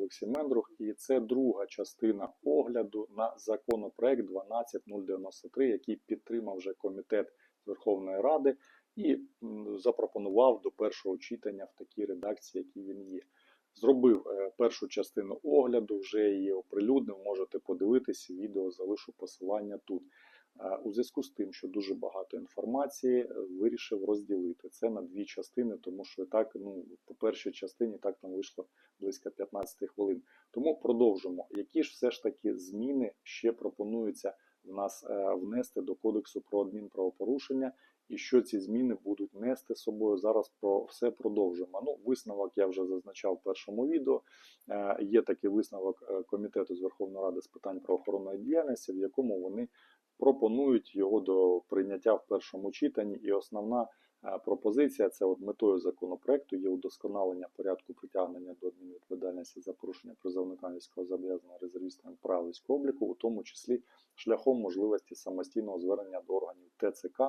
Олексій Мендрух, і це друга частина огляду на законопроект 12093, який підтримав вже комітет Верховної Ради і запропонував до першого читання в такій редакції, якій він є. Зробив е, першу частину огляду, вже її оприлюднив. Можете подивитися відео, залишу посилання тут. Е, У зв'язку з тим, що дуже багато інформації, е, вирішив розділити це на дві частини, тому що так, ну, по першій частині так там вийшло близько 15 хвилин. Тому продовжимо. Які ж все ж таки зміни ще пропонується в нас е, внести до Кодексу про адмінправопорушення, і що ці зміни будуть нести з собою. Зараз про все продовжимо. Ну, висновок я вже зазначав в першому відео. Є такий висновок Комітету з Верховної Ради з питань правоохоронної діяльності, в якому вони пропонують його до прийняття в першому читанні. І основна е, пропозиція це от метою законопроекту є удосконалення порядку притягнення до адмінвідповідальності за порушення призовника військового зобов'язаного резервістами прав військового обліку, у тому числі шляхом можливості самостійного звернення до органів ТЦК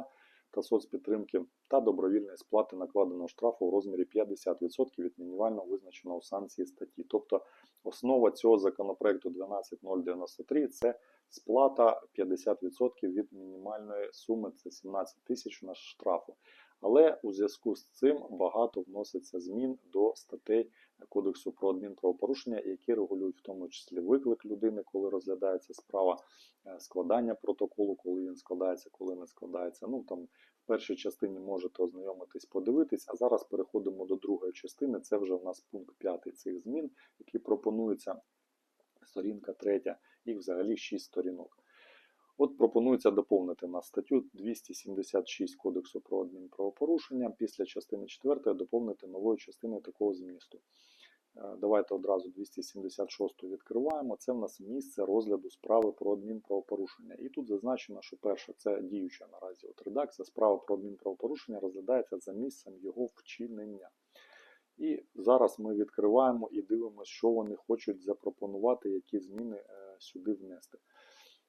та соцпідтримки та добровільної сплати накладеного штрафу у розмірі 50% від мінімально визначеного в санкції статті. Тобто основа цього законопроекту 12093 це сплата 50% від мінімальної суми, це 17 тисяч на штрафу. Але у зв'язку з цим багато вноситься змін до статей Кодексу про адмінправопорушення, які регулюють в тому числі виклик людини, коли розглядається справа, е, складання протоколу, коли він складається, коли не складається. Ну там в першій частині можете ознайомитись, подивитись. А зараз переходимо до другої частини. Це вже у нас пункт 5 цих змін, які пропонуються. Сторінка третя, їх взагалі 6 сторінок. От пропонується доповнити на статтю 276 Кодексу про адмінправопорушення. Після частини 4 доповнити новою частиною такого змісту. Е, Давайте одразу 276 відкриваємо. Це в нас місце розгляду справи про адмінправопорушення. І тут зазначено, що перше це діюча наразі от редакція. Справа про адмінправопорушення розглядається за місцем його вчинення. І зараз ми відкриваємо і дивимося, що вони хочуть запропонувати, які зміни е, сюди внести.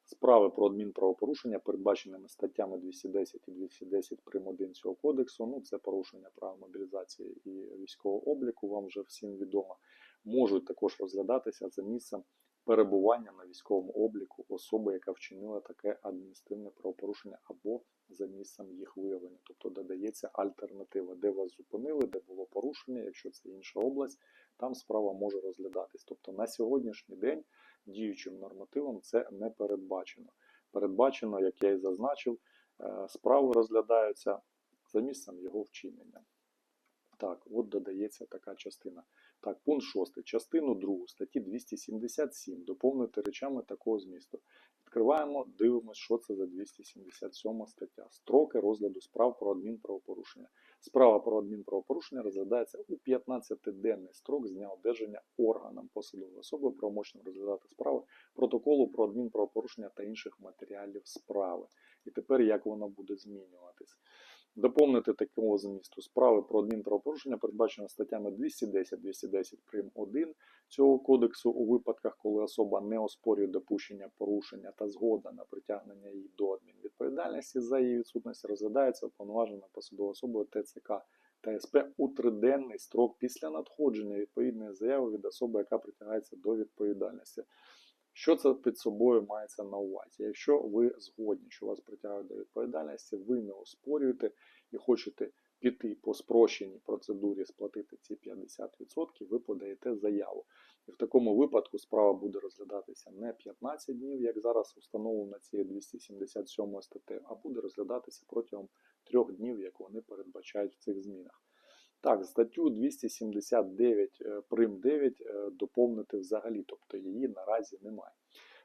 Справи про адмінправопорушення, передбаченими статтями 210 і 210 прим. 1 цього кодексу, ну це порушення прав мобілізації і військового обліку, вам вже всім відомо, можуть також розглядатися за місцем перебування на військовому обліку особи, яка вчинила таке адміністративне правопорушення або за місцем їх виявлення. Тобто додається альтернатива, де вас зупинили, де було порушення, якщо це інша область, там справа може розглядатись. Тобто на сьогоднішній день діючим нормативом це не передбачено. Передбачено, як я і зазначив, е, справи розглядаються за місцем його вчинення. Так, от додається така частина. Так, пункт 6. Частину 2 статті 277 доповнити речами такого змісту. Відкриваємо, дивимося, що це за 277 стаття. Строки розгляду справ про адмінправопорушення. Справа про адмінправопорушення розглядається у 15-денний строк з дня одержання органам посадової особи правомочним розглядати справи протоколу про адмінправопорушення та інших матеріалів справи. І тепер як воно буде змінюватись. Доповнити такого змісту справи про адмінправопорушення передбачено статтями 210, 210 прим. 1 цього кодексу у випадках, коли особа не оспорює допущення порушення та згода на притягнення її до адмінвідповідальності за її відсутність розглядається уповноважена посадовою особою ТЦК та СП у триденний строк після надходження відповідної заяви від особи, яка притягається до відповідальності. Що це під собою мається на увазі? Якщо ви згодні, що вас притягують до відповідальності, ви не оспорюєте і хочете піти по спрощеній процедурі сплатити ці 50%, ви подаєте заяву. І в такому випадку справа буде розглядатися не 15 днів, як зараз установлено цією 277 статтею, а буде розглядатися протягом трьох днів, як вони передбачають в цих змінах. Так, статтю 279 е, прим 9 е, доповнити взагалі, тобто її наразі немає.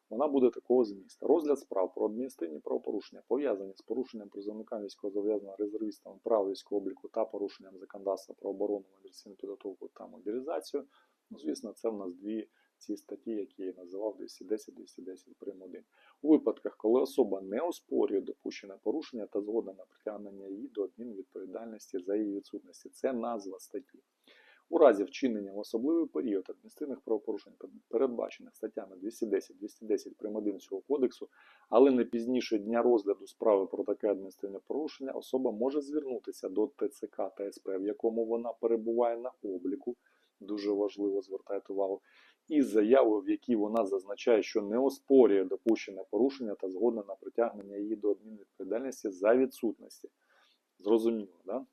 Вона буде такого змісту. Розгляд справ про адміністративні правопорушення, пов'язані з порушенням призовника військовозобов'язаного резервістами прав військового обліку та порушенням законодавства про оборону, мобілізаційну підготовку та мобілізацію. Ну, звісно, це в нас дві ці статті, які я називав 210-210 прим. 1. У випадках, коли особа не оспорює допущене порушення та згода на притягнення її до адмінвідповідальності за її відсутності. Це назва статті. У разі вчинення в особливий період адміністративних правопорушень, передбачених статтями 210-210 прим. 1 цього кодексу, але не пізніше дня розгляду справи про таке адміністративне порушення, особа може звернутися до ТЦК та СП, в якому вона перебуває на обліку, дуже важливо звертайте увагу, і заяву, в якій вона зазначає, що не оспорює допущене порушення та згодна на притягнення її до адмінвідповідальності за відсутності. Зрозуміло, да?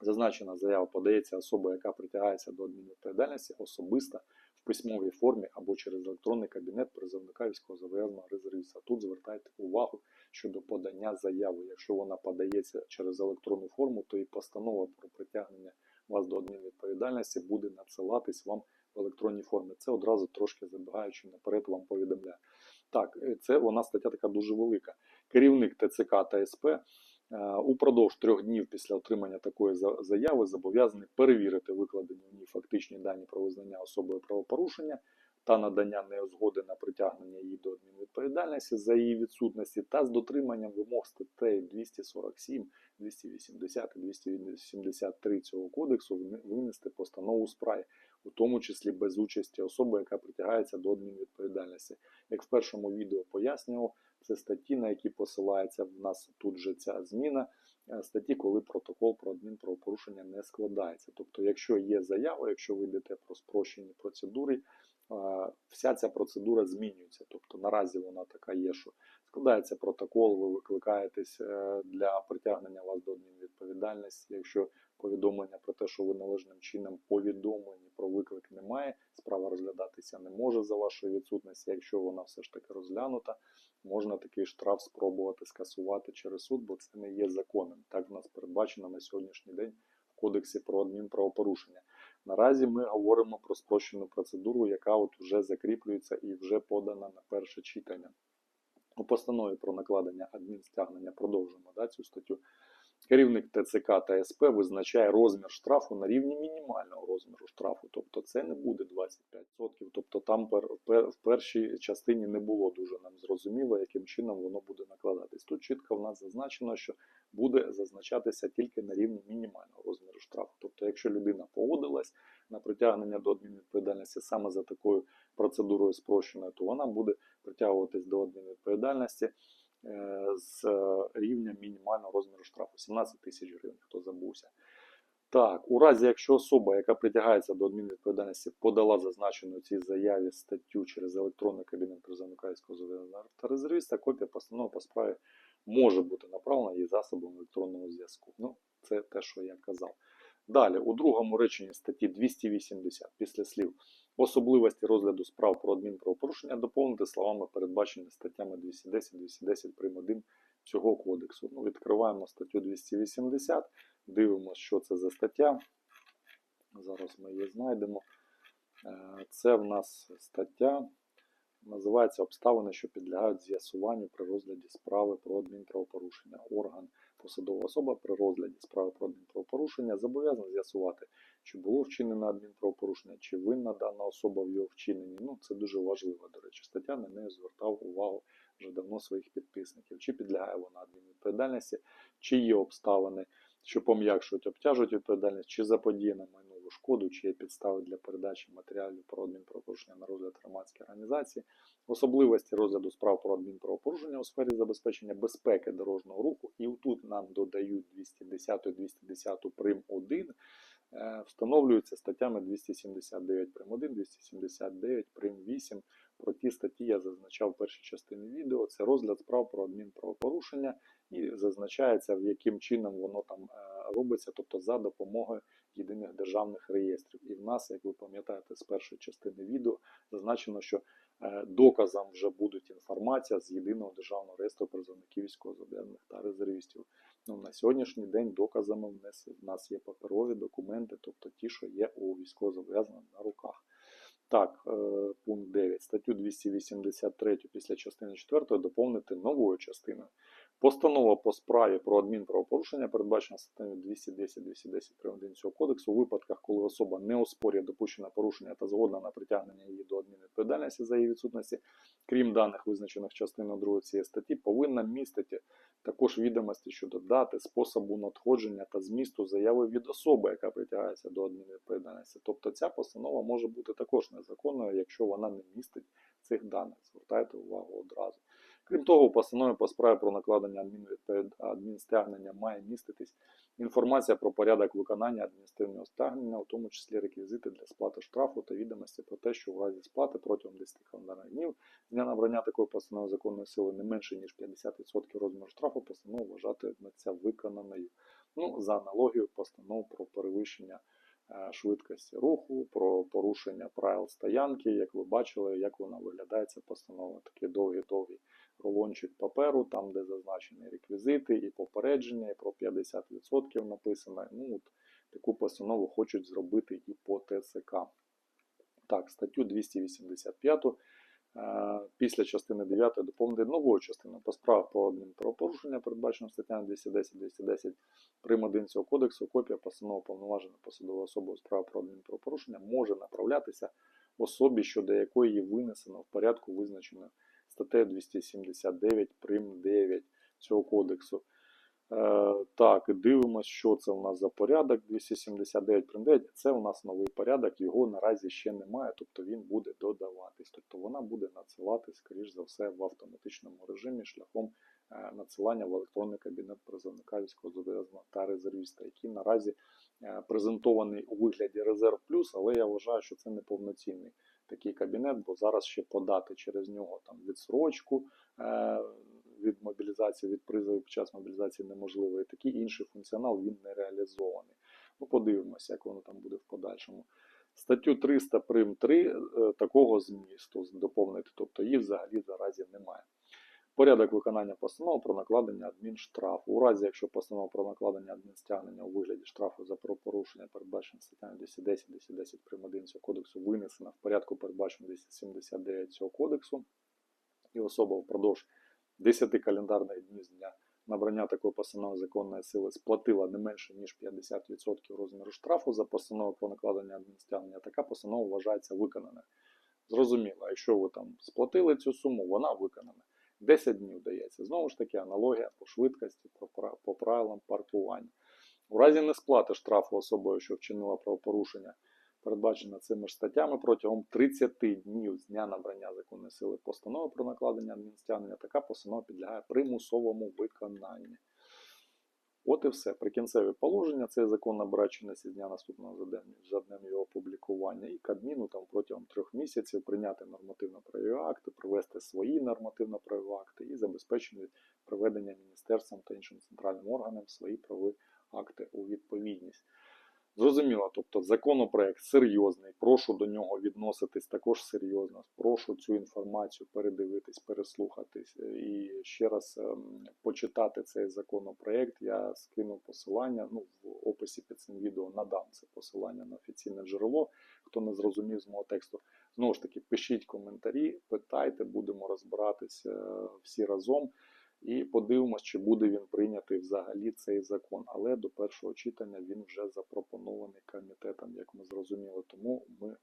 Зазначена заява подається особа, яка притягається до адмінвідповідальності особисто в письмовій формі або через електронний кабінет призовника військовозобов'язаного резервіста. Тут звертайте увагу щодо подання заяви. Якщо вона подається через електронну форму, то і постанова про притягнення вас до адмінвідповідальності буде надсилатись вам в електронній формі. Це одразу трошки забігаючи наперед вам повідомляю. Так, е, це вона стаття така дуже велика. Керівник ТЦК та СП е, упродовж трьох днів після отримання такої заяви зобов'язаний перевірити викладені в ній фактичні дані про визнання особою правопорушення та надання неозгоди на притягнення її до адмінвідповідальності за її відсутності та з дотриманням вимог статей 247, 280 і 273 цього кодексу винести постанову у справі, у тому числі без участі особи, яка притягається до адмінвідповідальності. Як в першому відео пояснював, це статті, на які посилається в нас тут же ця зміна. е, Статті, коли протокол про адмінправопорушення не складається. Тобто, якщо є заява, якщо ви йдете про спрощені процедури, вся ця процедура змінюється. Тобто наразі вона така є, що складається протокол, ви викликаєтесь е, для притягнення вас до адмінвідповідальності. Якщо повідомлення про те, що ви належним чином повідомлені про виклик немає, справа розглядатися не може за вашої відсутності. Якщо вона все ж таки розглянута, можна такий штраф спробувати скасувати через суд, бо це не є законним. Так в нас передбачено на сьогоднішній день в кодексі про адмінправопорушення. Наразі ми говоримо про спрощену процедуру, яка от вже закріплюється і вже подана на перше читання. У постанові про накладення адмінстягнення продовжуємо да, цю статтю. Керівник ТЦК та СП визначає розмір штрафу на рівні мінімального розміру штрафу. Тобто це не буде 25%. Тобто там пер, в першій частині не було дуже нам зрозуміло, яким чином воно буде накладатись. Тут чітко в нас зазначено, що буде зазначатися тільки на рівні мінімального розміру штрафу. Тобто, якщо людина погодилась на притягнення до адмінвідповідальності саме за такою процедурою спрощеною, то вона буде притягуватись до адмінвідповідальності з е, рівня мінімального розміру штрафу 17 тисяч гривень, хто забувся. Так, у разі, якщо особа, яка притягається до адмінвідповідальності, подала зазначену у цій заяві статтю через електронний кабінет призовника та резервіста, копія постанови по справі може бути направлена її засобом електронного зв'язку. Ну, це те, що я казав. Далі, у другому реченні статті 280 після слів особливості розгляду справ про адмінправопорушення доповнити словами, передбачені статтями 210, 210 прим. 1 цього кодексу. Ну, відкриваємо статтю 280, дивимося, що це за стаття. Зараз ми її знайдемо. Е, Це в нас стаття. Називається обставини, що підлягають з'ясуванню при розгляді справи про адмінправопорушення. Орган посадова особа при розгляді справи про адмінправопорушення зобов'язаний з'ясувати, чи було вчинено адмінправопорушення, чи винна дана особа в його вчиненні. Ну, це дуже важливо, до речі. Стаття на неї звертав увагу вже давно своїх підписників. Чи підлягає вона адмінвідповідальності, чи є обставини, що пом'якшують, обтяжують відповідальність, чи заподіяна майнову шкоду, чи є підстави для передачі матеріалів про адмінправопорушення на розгляд громадської організації, особливості розгляду справ про адмінправопорушення у сфері забезпечення безпеки дорожнього руху. І тут нам додають 210-210 прим. 1, е, встановлюються статтями 279 прим. 1, 279 прим. 8. Про ті статті я зазначав в першій частині відео. Це розгляд справ про адмінправопорушення і зазначається, в яким чином воно там е, робиться, тобто за допомогою єдиних державних реєстрів. І в нас, як ви пам'ятаєте, з першої частини відео зазначено, що е, доказом вже будуть інформація з єдиного державного реєстру призовників військовозобов'язаних та резервістів. Ну, на сьогоднішній день доказами в нас є паперові документи, тобто ті, що є у військовозобов'язаних на руках. Так, е, пункт 9. Статтю 283 після частини 4 доповнити новою частиною. Постанова по справі про адмінправопорушення передбачена статтею 210-210 прим. 1 цього кодексу у випадках, коли особа не оспорює допущене порушення та згодна на притягнення її до адмінвідповідальності за її відсутності, крім даних, визначених частиною 2 цієї статті, повинна містити також відомості щодо дати, способу надходження та змісту заяви від особи, яка притягається до адмінвідповідальності. Тобто ця постанова може бути також незаконною, якщо вона не містить цих даних. Звертайте увагу одразу. Крім того, у постанові по справі про накладення адмінстягнення має міститись інформація про порядок виконання адміністративного стягнення, у тому числі реквізити для сплати штрафу та відомості про те, що в разі сплати протягом 10 календарних днів з дня набрання такої постанови законної сили не менше ніж 50% розміру штрафу, постанова вважатиметься виконаною. Ну, за аналогією постанов про перевищення е, швидкості руху, про порушення правил стоянки. Як ви бачили, як вона виглядає ця постанова. Такий довгий-довгий рулончик паперу, там, де зазначені реквізити і попередження, і про 50% написано. Ну, от таку постанову хочуть зробити і по ТСК. Так, статтю 285 е, після частини 9 доповнити новою частиною по справах про адмінправопорушення, передбачено статтями 210-210 прим. 1 цього кодексу, копія постанови повноваженої посадової особи у справі про адмінправопорушення може направлятися особі, щодо якої її винесено в порядку, визначеному статтею 279 прим. 9 цього кодексу. Е, так, дивимось, що це у нас за порядок 279 прим. 9. Це у нас новий порядок, його наразі ще немає, тобто він буде додаватись. Тобто вона буде надсилатись, скоріш за все, в автоматичному режимі шляхом е, надсилання в електронний кабінет призовника військовозобов'язаного та резервіста, який наразі е, презентований у вигляді резерв плюс, але я вважаю, що це неповноцінний такий кабінет, бо зараз ще подати через нього там відсрочку е, від мобілізації, від призову під час мобілізації неможливо. І такий інший функціонал він не реалізований. Ну, подивимося, як воно там буде в подальшому. Статтю 300 прим 3 е, такого змісту доповнити, тобто її взагалі заразі немає. Порядок виконання постанов про накладення адмінштрафу. У разі, якщо постанова про накладення адмінстягнення у вигляді штрафу за правопорушення, передбачене статтями 210, 210 прим. 1 цього кодексу, винесена в порядку, передбаченому 279 цього кодексу, і особа впродовж 10 календарних днів з дня набрання такої постанови законної сили сплатила не менше ніж 50% розміру штрафу за постанову про накладення адмінстягнення, така постанова вважається виконаною. Зрозуміло, якщо ви там сплатили цю суму, вона виконана. 10 днів дається. Знову ж таки, аналогія по швидкості, по пра- по правилам паркування. У разі несплати штрафу особою, що вчинила правопорушення, передбачене цими ж статтями протягом 30 днів з дня набрання законної сили постанови про накладення адмінстягнення, така постанова підлягає примусовому виконанню. От і все. Прикінцеві положення. Цей закон набирає чинності з дня наступного за днем, за днем його опублікування. І Кабміну там протягом трьох місяців прийняти нормативно-правові акти, провести свої нормативно-правові акти і забезпечити приведення міністерством та іншим центральним органам свої правові акти у відповідність. Зрозуміло, тобто законопроект серйозний. Прошу до нього відноситись також серйозно. Прошу цю інформацію передивитись, переслухатись і ще раз ем, почитати цей законопроект. Я скину посилання. Ну в описі під цим відео надам це посилання на офіційне джерело. Хто не зрозумів з мого тексту, знову ж таки пишіть коментарі, питайте, будемо розбиратися е, всі разом. І подивимось, чи буде він прийнятий взагалі цей закон. Але до першого читання він вже запропонований комітетом, як ми зрозуміли. Тому ми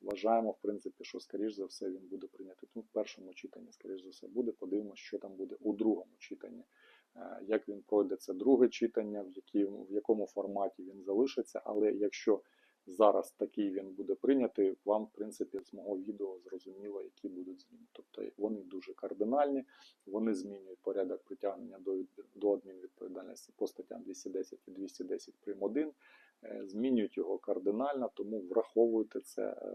вважаємо, в принципі, що скоріш за все він буде прийнятий. Тому в першому читанні, скоріш за все, буде. Подивимось, що там буде у другому читанні. Е, Як він пройде це друге читання, в, якому форматі він залишиться. Але якщо зараз такий він буде прийнятий, вам, в принципі, з мого відео зрозуміло, які будуть зміни. Тобто вони дуже кардинальні, вони змінюють порядок притягнення до, до адмінвідповідальності по статтям 210 і 210 прим. 1, е, змінюють його кардинально, тому враховуйте це, е,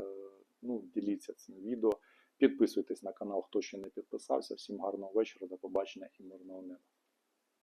ну, діліться цим відео, підписуйтесь на канал, хто ще не підписався. Всім гарного вечора, до побачення і мирного неба.